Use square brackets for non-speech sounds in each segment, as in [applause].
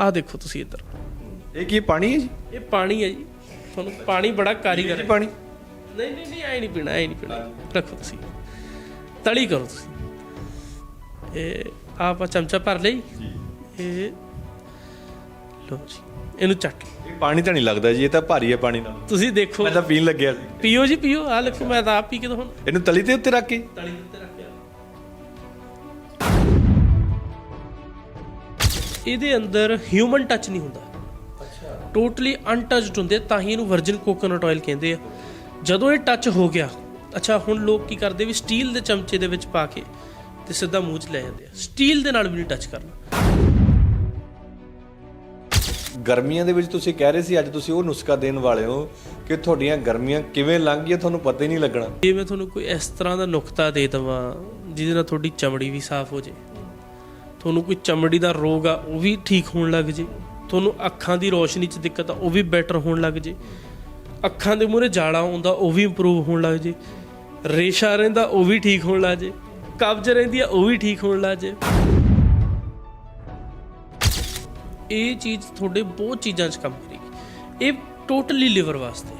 ਆਹ ਦੇਖੋ ਤੁਸੀਂ ਇੱਧਰ। ਇਹ ਕੀ ਪਾਣੀ ਹੈ ਜੀ? ਇਹ ਪਾਣੀ ਹੈ ਜੀ। ਤੁਹਾਨੂੰ ਪਾਣੀ ਬੜਾ ਕਾਰੀਗਰ ਹੈ। ਪਾਣੀ? ਨਹੀਂ ਨਹੀਂ ਨਹੀਂ ਐ ਨਹੀਂ ਪੀਣਾ ਐ ਨਹੀਂ ਪੀਣਾ। ਰੱਖੋ ਤੁਸੀਂ। ਤਲੀ ਕਰੋ ਤੁਸੀਂ। ਇਹ ਆਪਾਂ ਚਮਚਾ ਭਰ ਲਈ। ਇਹ ਲੋ ਜੀ ਇਹਨੂੰ ਚੱਟ। ਇਹ ਪਾਣੀ ਤਾਂ ਨਹੀਂ ਲੱਗਦਾ ਜੀ ਇਹ ਤਾਂ ਭਾਰੀ ਹੈ ਪਾਣੀ ਨਾਲ। ਤੁਸੀਂ ਦੇਖੋ। ਮੈਂ ਤਾਂ ਪੀਣ ਲੱਗਿਆ ਸੀ। ਪੀਓ ਜੀ ਪੀਓ। ਆ ਲਿਖੋ ਮੈਂ ਤਾਂ ਆਪ ਪੀ ਕੇ ਤਾਂ ਹੁਣ ਇਹਨੂੰ ਤਲੀ ਤੇ ਉੱਤੇ ਰੱਖ ਕੇ। ਤਲੀ ਦੇ ਉੱਤੇ ਇਹਦੇ ਅੰਦਰ ਹਿਊਮਨ ਟੱਚ ਨਹੀਂ ਹੁੰਦਾ। ਅੱਛਾ ਟੋਟਲੀ ਅਨਟੱਚਡ ਹੁੰਦੇ ਤਾਂ ਹੀ ਇਹਨੂੰ ਵਰਜਨ ਕੋਕੋਨਟ ਆਇਲ ਕਹਿੰਦੇ ਆ। ਜਦੋਂ ਇਹ ਟੱਚ ਹੋ ਗਿਆ ਅੱਛਾ ਹੁਣ ਲੋਕ ਕੀ ਕਰਦੇ ਵੀ ਸਟੀਲ ਦੇ ਚਮਚੇ ਦੇ ਵਿੱਚ ਪਾ ਕੇ ਤੇ ਸਿੱਧਾ ਮੂੰਹ 'ਚ ਲੈ ਜਾਂਦੇ ਆ। ਸਟੀਲ ਦੇ ਨਾਲ ਵੀ ਨਹੀਂ ਟੱਚ ਕਰਨਾ। ਗਰਮੀਆਂ ਦੇ ਵਿੱਚ ਤੁਸੀਂ ਕਹਿ ਰਹੇ ਸੀ ਅੱਜ ਤੁਸੀਂ ਉਹ ਨੁਸਖਾ ਦੇਣ ਵਾਲੇ ਹੋ ਕਿ ਤੁਹਾਡੀਆਂ ਗਰਮੀਆਂ ਕਿਵੇਂ ਲੰਘ ਗਈਆਂ ਤੁਹਾਨੂੰ ਪਤਾ ਹੀ ਨਹੀਂ ਲੱਗਣਾ। ਜੇ ਮੈਂ ਤੁਹਾਨੂੰ ਕੋਈ ਇਸ ਤਰ੍ਹਾਂ ਦਾ ਨੁਕਤਾ ਦੇ ਦਵਾਂ ਜਿਹਦੇ ਨਾਲ ਤੁਹਾਡੀ ਚਮੜੀ ਵੀ ਸਾਫ਼ ਹੋ ਜੇ ਤੁਹਾਨੂੰ ਕੋਈ ਚਮੜੀ ਦਾ ਰੋਗ ਆ, ਉਹ ਵੀ ਠੀਕ ਹੋਣ ਲੱਗ ਜੇ। ਤੁਹਾਨੂੰ ਅੱਖਾਂ ਦੀ ਰੋਸ਼ਨੀ 'ਚ ਦਿੱਕਤ ਆ, ਉਹ ਵੀ ਬੈਟਰ ਹੋਣ ਲੱਗ ਜੇ। ਅੱਖਾਂ ਦੇ ਮੂਹਰੇ ਜਾਲਾ ਆਉਂਦਾ, ਉਹ ਵੀ ਇੰਪਰੂਵ ਹੋਣ ਲੱਗ ਜੇ। ਰੇਸ਼ਾ ਰਹਿੰਦਾ, ਉਹ ਵੀ ਠੀਕ ਹੋਣ ਲੱਗ ਜੇ। ਕਬਜ਼ ਰਹਿੰਦੀ ਆ, ਉਹ ਵੀ ਠੀਕ ਹੋਣ ਲੱਗ ਜੇ। ਇਹ ਚੀਜ਼ ਤੁਹਾਡੇ ਬਹੁਤ ਚੀਜ਼ਾਂ 'ਚ ਕੰਮ ਕਰੇਗੀ। ਇਹ ਟੋਟਲੀ ਲਿਵਰ ਵਾਸਤੇ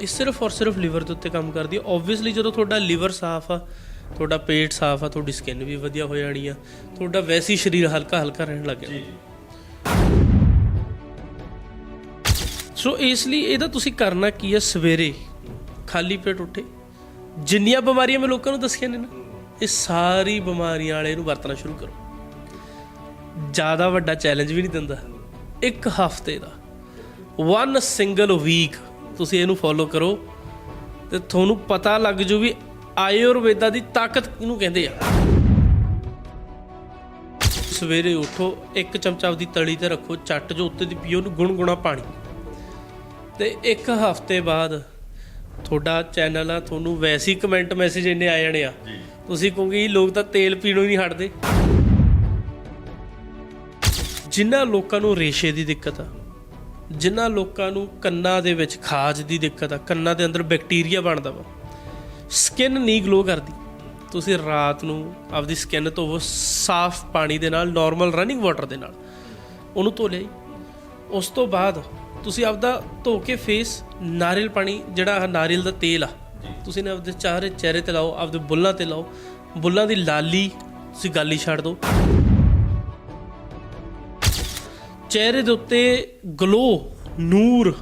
ਇਹ ਸਿਰਫ ਔਰ ਸਿਰਫ ਲਿਵਰ ਦੇ ਉੱਤੇ ਕੰਮ ਕਰਦੀ ਹੈ ਓਬਵੀਅਸਲੀ ਜਦੋਂ ਤੁਹਾਡਾ ਲਿਵਰ ਸਾਫ਼ ਆ ਤੁਹਾਡਾ ਪੇਟ ਸਾਫ਼ ਆ ਤੁਹਾਡੀ ਸਕਿਨ ਵੀ ਵਧੀਆ ਹੋ ਜਾਣੀ ਆ। ਤੁਹਾਡਾ ਵੈਸੇ ਹੀ ਸਰੀਰ ਹਲਕਾ ਹਲਕਾ ਰਹਿਣ ਲੱਗ ਜਾਣਾ ਸੋ ਇਸ ਲਈ ਇਹਦਾ ਤੁਸੀਂ ਕਰਨਾ ਕੀ ਹੈ ਸਵੇਰੇ ਖਾਲੀ ਪੇਟ ਉੱਠੇ। ਜਿੰਨੀਆਂ ਬਿਮਾਰੀਆਂ ਮੈਂ ਲੋਕਾਂ ਨੂੰ ਦੱਸੀਆਂ ਨੇ ਨਾ ਇਹ ਸਾਰੀ ਬਿਮਾਰੀਆਂ ਵਾਲੇ ਨੂੰ ਵਰਤਣਾ ਸ਼ੁਰੂ ਕਰੋ। ਜ਼ਿਆਦਾ ਵੱਡਾ ਚੈਲੰਜ ਵੀ ਨਹੀਂ ਦਿੰਦਾ। ਇੱਕ ਹਫ਼ਤੇ ਦਾ। ਵਨ ਸਿੰਗਲ ਵੀਕ ਤੁਸੀਂ ਇਹਨੂੰ ਫੋਲੋ ਕਰੋ ਤੇ ਤੁਹਾਨੂੰ ਪਤਾ ਲੱਗ ਜੂ ਵੀ ਆਯੁਰਵੇਦਾ ਦੀ ਤਾਕਤ ਕਿਹਨੂੰ ਕਹਿੰਦੇ ਆ? ਸਵੇਰੇ ਉਠੋ ਇੱਕ ਚਮਚਾ ਆਪਦੀ ਤਲੀ ਤੇ ਰੱਖੋ ਚੱਟ ਜੋ ਉੱਤੇ ਦੀ ਪੀਓ ਨੂੰ ਗੁਣਗੁਣਾ ਪਾਣੀ। ਤੇ ਇੱਕ ਹਫ਼ਤੇ ਬਾਅਦ ਤੁਹਾਡਾ ਚੈਨਲ ਆ ਤੁਹਾਨੂੰ ਵੈਸੇ ਕਮੈਂਟ ਮੈਸੇਜ ਇੰਨੇ ਆ ਜਾਣੇ ਆ। ਤੁਸੀਂ ਕਹੋਗੇ ਲੋਕ ਤਾਂ ਤੇਲ ਪੀਣੋਂ ਹੀ ਨਹੀਂ ਹਟਦੇ। ਜਿਨ੍ਹਾਂ ਲੋਕਾਂ ਨੂੰ ਰੇਸ਼ੇ ਦੀ ਦਿੱਕਤ ਆ ਜਿਨ੍ਹਾਂ ਲੋਕਾਂ ਨੂੰ ਕੰਨਾਂ ਦੇ ਵਿੱਚ ਖਾਜ ਦੀ ਦਿੱਕਤ ਆ ਕੰਨਾਂ ਦੇ ਅੰਦਰ ਬੈਕਟੀਰੀਆ ਬਣਦਾ ਵਾ ਸਕਿਨ ਨਹੀਂ ਗਲੋ ਕਰਦੀ। ਤੁਸੀਂ ਰਾਤ ਨੂੰ ਆਪਦੀ ਸਕਿਨ ਧੋਵੋ ਸਾਫ਼ ਪਾਣੀ ਦੇ ਨਾਲ ਨਾਰਮਲ ਰਨਿੰਗ ਵਾਟਰ ਦੇ ਨਾਲ ਉਹਨੂੰ ਧੋ ਲਈ ਉਸ ਤੋਂ ਬਾਅਦ ਤੁਸੀਂ ਆਪਦਾ ਧੋ ਕੇ ਫੇਸ ਨਾਰੀਅਲ ਪਾਣੀ, ਜਿਹੜਾ ਆਹ ਨਾਰੀਅਲ ਦਾ ਤੇਲ ਆ, ਤੁਸੀਂ ਨੇ ਆਪਦੇ ਚਾਰੇ ਚਿਹਰੇ ਤੇ ਲਾਓ, ਆਪਦੇ ਬੁੱਲਾਂ ਤੇ ਲਾਓ। ਬੁੱਲਾਂ ਦੀ ਲਾਲੀ ਤੁਸੀਂ ਗਾਲੀ ਛੱਡ ਦਿਓ। ਚਿਹਰੇ ਦੇ ਉੱਤੇ ਗਲੋ ਨੂਰ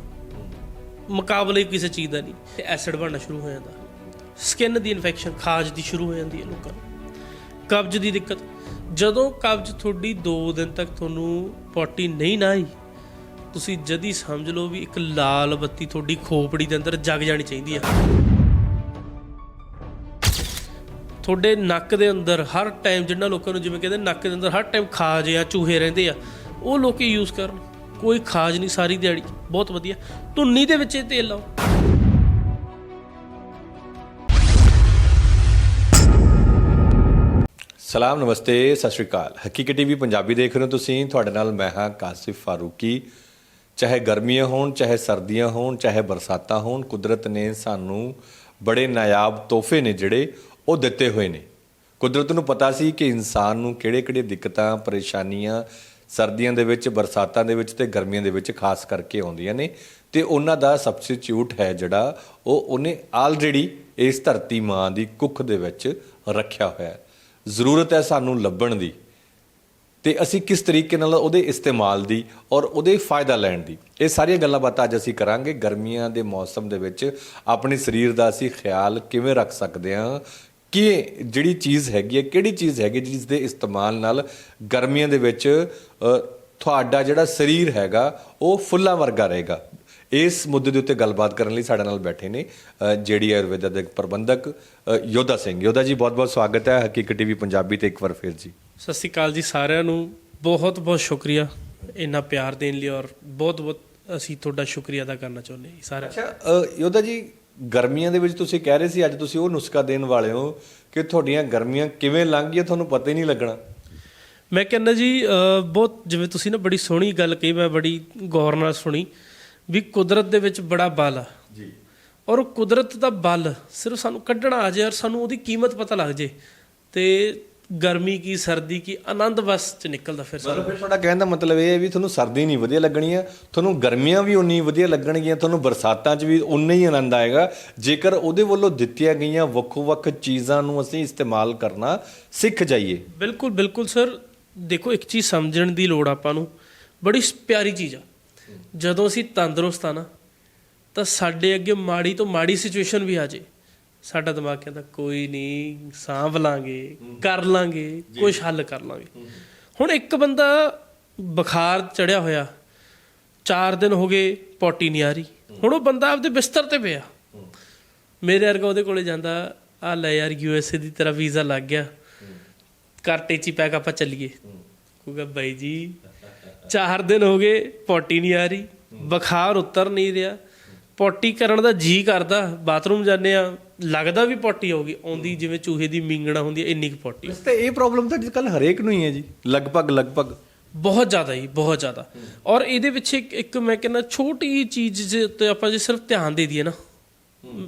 ਮੁਕਾਬਲੇ ਕਿਸੇ ਚੀਜ਼ ਦਾ ਨਹੀਂ। ਤੇ ਐਸਿਡ ਬਣਨਾ ਸ਼ੁਰੂ ਹੋ ਜਾਂਦਾ। ਸਕਿਨ ਦੀ ਇਨਫੈਕਸ਼ਨ, ਖਾਜ ਦੀ ਸ਼ੁਰੂ ਹੋ ਜਾਂਦੀ ਹੈ ਲੋਕਾਂ ਨੂੰ। ਕਬਜ਼ ਦੀ ਦਿੱਕਤ। ਜਦੋਂ ਕਬਜ਼ ਤੁਹਾਡੀ 2 ਦਿਨ ਤੱਕ ਤੁਹਾਨੂੰ ਪੋਟੀ ਨਹੀਂ ਨਾ ਆਈ, ਤੁਸੀਂ ਜਦੀ ਸਮਝ ਲਓ ਵੀ ਇੱਕ ਲਾਲ ਬੱਤੀ ਤੁਹਾਡੀ ਖੋਪੜੀ ਦੇ ਅੰਦਰ ਜਗ ਜਾਣੀ ਚਾਹੀਦੀ ਆ। ਤੁਹਾਡੇ ਨੱਕ ਦੇ ਅੰਦਰ ਹਰ ਟਾਈਮ ਜਿੰਨਾ ਲੋਕਾਂ ਨੂੰ ਜਿਵੇਂ ਕਹਿੰਦੇ ਨੱਕ ਦੇ ਅੰਦਰ ਹਰ ਟਾਈਮ ਖਾਜ ਆ ਚੂਹੇ ਰਹਿੰਦੇ ਆ, ਉਹ ਲੋਕੀ ਯੂਜ਼ ਕਰਨ। ਕੋਈ ਖਾਜ ਨਹੀਂ ਸਾਰੀ ਦਿਹਾੜੀ। ਬਹੁਤ ਵਧੀਆ। ਧੁੰਨੀ ਦੇ ਵਿੱਚ ਇਹ ਤੇਲ ਲਾਓ। ਸਲਾਮ, ਨਮਸਤੇ, ਸਤਿ ਸ਼੍ਰੀ ਅਕਾਲ। ਹਕੀਕਤ ਟੀਵੀ ਪੰਜਾਬੀ ਦੇਖ ਰਹੇ ਹੋ ਤੁਸੀਂ। ਤੁਹਾਡੇ ਨਾਲ ਮੈਂ ਹਾਂ ਕਾਸਿਫ ਫਾਰੂਕੀ। ਚਾਹੇ ਗਰਮੀਆਂ ਹੋਣ, ਚਾਹੇ ਸਰਦੀਆਂ ਹੋਣ, ਚਾਹੇ ਬਰਸਾਤਾਂ ਹੋਣ, ਕੁਦਰਤ ਨੇ ਸਾਨੂੰ ਬੜੇ ਨਾਯਾਬ ਤੋਹਫੇ ਨੇ ਜਿਹੜੇ ਉਹ ਦਿੱਤੇ ਹੋਏ ਨੇ। ਕੁਦਰਤ ਨੂੰ ਪਤਾ ਸੀ ਕਿ ਇਨਸਾਨ ਨੂੰ ਕਿਹੜੇ-ਕਿਹੜੇ ਦਿੱਕਤਾਂ, ਪਰੇਸ਼ਾਨੀਆਂ, ਸਰਦੀਆਂ ਦੇ ਵਿੱਚ, ਬਰਸਾਤਾਂ ਦੇ ਵਿੱਚ ਤੇ ਗਰਮੀਆਂ ਦੇ ਵਿੱਚ ਖਾਸ ਕਰਕੇ ਆਉਂਦੀਆਂ ਨੇ ਤੇ ਉਹਨਾਂ ਦਾ ਸਬਸਟੀਟਿਊਟ ਹੈ ਜਿਹੜਾ ਉਹ ਉਹਨੇ ਆਲਰੇਡੀ ਇਸ ਧਰਤੀ ਮਾਂ ਦੀ ਕੁੱਖ ਦੇ ਵਿੱਚ ਰੱਖਿਆ ਹੋਇਆ ਹੈ। ਜ਼ਰੂਰਤ ਹੈ ਸਾਨੂੰ ਲੱਭਣ ਦੀ ਤੇ ਅਸੀਂ ਕਿਸ ਤਰੀਕੇ ਨਾਲ ਉਹਦੇ ਇਸਤੇਮਾਲ ਦੀ ਔਰ ਉਹਦੇ ਫਾਇਦਾ ਲੈਣ ਦੀ। ਇਹ ਸਾਰੀਆਂ ਗੱਲਾਂ ਬਾਤਾਂ ਅੱਜ ਅਸੀਂ ਕਰਾਂਗੇ। ਗਰਮੀਆਂ ਦੇ ਮੌਸਮ ਦੇ ਵਿੱਚ ਆਪਣੇ ਸਰੀਰ ਦਾ ਅਸੀਂ ਖਿਆਲ ਕਿਵੇਂ ਰੱਖ ਸਕਦੇ ਹਾਂ? ਕਿ ਜਿਹੜੀ ਚੀਜ਼ ਹੈਗੀ ਹੈ, ਕਿਹੜੀ ਚੀਜ਼ ਹੈਗੀ ਜਿਸ ਦੇ ਇਸਤੇਮਾਲ ਨਾਲ ਗਰਮੀਆਂ ਦੇ ਵਿੱਚ ਤੁਹਾਡਾ ਜਿਹੜਾ ਸਰੀਰ ਹੈਗਾ, ਉਹ ਫੁੱਲਾਂ ਵਰਗਾ ਰਹੇਗਾ। ਇਸ ਮੁੱਦੇ ਦੇ ਉੱਤੇ ਗੱਲਬਾਤ ਕਰਨ ਲਈ ਸਾਡੇ ਨਾਲ ਬੈਠੇ ਨੇ ਜਿਹੜੀ ਆਯੁਰਵੇਦਾ ਦੇ ਪ੍ਰਬੰਧਕ ਯੋਧਾ ਸਿੰਘ। ਯੋਧਾ ਜੀ ਬਹੁਤ-ਬਹੁਤ ਸਵਾਗਤ ਹੈ ਹਕੀਕਤ ਟੀਵੀ ਪੰਜਾਬੀ ਤੇ ਇੱਕ ਵਾਰ ਫਿਰ ਜੀ। ਸਤਿ ਸ਼੍ਰੀ ਅਕਾਲ ਜੀ ਸਾਰਿਆਂ ਨੂੰ। ਬਹੁਤ ਬਹੁਤ ਸ਼ੁਕਰੀਆ ਇੰਨਾ ਪਿਆਰ ਦੇਣ ਲਈ ਔਰ ਬਹੁਤ ਬਹੁਤ ਅਸੀਂ ਤੁਹਾਡਾ ਸ਼ੁਕਰੀਆ ਅਦਾ ਕਰਨਾ ਚਾਹੁੰਦੇ ਹਾਂ ਦਾ। ਅੱਛਾ ਯੋਧਾ ਜੀ ਗਰਮੀਆਂ ਦੇ ਵਿੱਚ ਤੁਸੀਂ ਕਹਿ ਰਹੇ ਸੀ ਅੱਜ ਤੁਸੀਂ ਉਹ ਨੁਸਖਾ ਦੇਣ ਵਾਲੇ ਹੋ ਕਿ ਤੁਹਾਡੀਆਂ ਗਰਮੀਆਂ ਕਿਵੇਂ ਲੰਘ ਗਈਆਂ ਤੁਹਾਨੂੰ ਪਤਾ ਹੀ ਨਹੀਂ ਲੱਗਣਾ। ਮੈਂ ਕਹਿੰਦਾ ਜੀ ਬਹੁਤ ਜਿਵੇਂ ਤੁਸੀਂ ਨਾ ਬੜੀ ਸੋਹਣੀ ਗੱਲ ਕਹੀ ਮੈਂ ਬੜੀ ਗੌਰ ਨਾਲ ਸੁਣੀ। ਵੀ ਕੁਦਰਤ ਦੇ ਵਿੱਚ ਬੜਾ ਬਲ ਆ। ਜੀ। ਔਰ ਉਹ ਕੁਦਰਤ ਦਾ ਬਲ ਸਿਰਫ ਸਾਨੂੰ ਕੱਢਣਾ ਆ ਜਾਏ ਔਰ ਸਾਨੂੰ ਉਹਦੀ ਕੀਮਤ ਪਤਾ ਲੱਗ ਜੇ ਤੇ ਗਰਮੀ ਕੀ ਸਰਦੀ ਕੀ ਆਨੰਦ ਬਸ ਚ ਨਿਕਲਦਾ ਫਿਰ ਸਾਰਾ। ਫਿਰ ਤੁਹਾਡਾ ਕਹਿਣ ਦਾ ਮਤਲਬ ਇਹ ਹੈ ਵੀ ਤੁਹਾਨੂੰ ਸਰਦੀ ਨਹੀਂ ਵਧੀਆ ਲੱਗਣੀ ਆ ਤੁਹਾਨੂੰ ਗਰਮੀਆਂ ਵੀ ਉਨੀ ਵਧੀਆ ਲੱਗਣਗੀਆਂ ਤੁਹਾਨੂੰ ਬਰਸਾਤਾਂ 'ਚ ਵੀ ਉਨਾ ਹੀ ਆਨੰਦ ਆਏਗਾ। ਜੇਕਰ ਉਹਦੇ ਵੱਲੋਂ ਦਿੱਤੀਆਂ ਗਈਆਂ ਵੱਖੋ-ਵੱਖ ਚੀਜ਼ਾਂ ਨੂੰ ਅਸੀਂ ਇਸਤੇਮਾਲ ਕਰਨਾ ਸਿੱਖ ਜਾਈਏ। ਬਿਲਕੁਲ ਬਿਲਕੁਲ ਸਰ। ਦੇਖੋ ਇੱਕ ਚੀਜ਼ ਸਮਝਣ ਦੀ ਲੋੜ ਆਪਾਂ ਨੂੰ। ਬੜੀ ਪਿਆਰੀ ਚੀਜ਼ ਆ। ਜਦੋਂ ਅਸੀਂ ਤੰਦਰੁਸਤ ਆ ਨਾ ਤਾਂ ਸਾਡੇ ਅੱਗੇ ਮਾੜੀ ਤੋਂ ਮਾੜੀ ਸਿਚੁਏਸ਼ਨ ਵੀ ਆ ਜੇ। ਸਾਡਾ ਦਿਮਾਗ ਕਹਿੰਦਾ ਕੋਈ ਨਹੀਂ ਸਾਂਭ ਲਾਂਗੇ ਕਰ ਲਾਂਗੇ ਕੁਝ ਹੱਲ ਕਰ ਲਾਂਗੇ। ਹੁਣ ਇੱਕ ਬੰਦਾ ਬੁਖਾਰ ਚੜਿਆ ਹੋਇਆ 4 ਦਿਨ ਹੋ ਗਏ ਪੋਟੀ ਨਹੀਂ ਆ ਰਹੀ। ਹੁਣ ਉਹ ਬੰਦਾ ਆਪਦੇ ਬਿਸਤਰ ਤੇ ਪਿਆ। ਮੇਰੇ ਵਰਗਾ ਉਹਦੇ ਕੋਲੇ ਜਾਂਦਾ ਆ ਲੈ ਯਾਰ ਯੂਐਸਏ ਦੀ ਤਰ੍ਹਾਂ ਵੀਜ਼ਾ ਲੱਗ ਗਿਆ। ਕਾਰਟੇ ਚ ਪੈਕ ਆਪਾਂ ਚੱਲੀਏ। ਕਹੂਗਾ ਬਾਈ ਜੀ 4 ਦਿਨ ਹੋ ਗਏ ਪੋਟੀ ਨਹੀਂ ਆ ਰਹੀ ਬੁਖਾਰ ਉਤਰ ਨਹੀਂ ਰਿਹਾ। ਪੋਟੀ ਕਰਨ ਦਾ ਜੀ ਕਰਦਾ ਬਾਥਰੂਮ ਜਾਂਦੇ ਆ ਲੱਗਦਾ ਵੀ ਪੋਟੀ ਆਊਗੀ ਆਉਂਦੀ ਜਿਵੇਂ ਚੂਹੇ ਦੀ ਮਿੰਗਣਾ ਹੁੰਦੀ ਹੈ ਇੰਨੀ ਕੁ ਪੋਟੀ ਤਾਂ ਇਹ ਪ੍ਰੋਬਲਮ ਤਾਂ ਅੱਜਕੱਲ ਹਰੇਕ ਨੂੰ ਹੀ ਹੈ ਜੀ ਲਗਭਗ ਲਗਭਗ। ਬਹੁਤ ਜ਼ਿਆਦਾ ਜੀ ਬਹੁਤ ਜ਼ਿਆਦਾ। ਔਰ ਇਹਦੇ ਵਿੱਚ ਇੱਕ ਮੈਂ ਕਹਿੰਦਾ ਛੋਟੀ ਚੀਜ਼ ਜੇ ਤੇ ਆਪਾਂ ਜੇ ਸਿਰਫ ਧਿਆਨ ਦੇ ਦਈਏ ਨਾ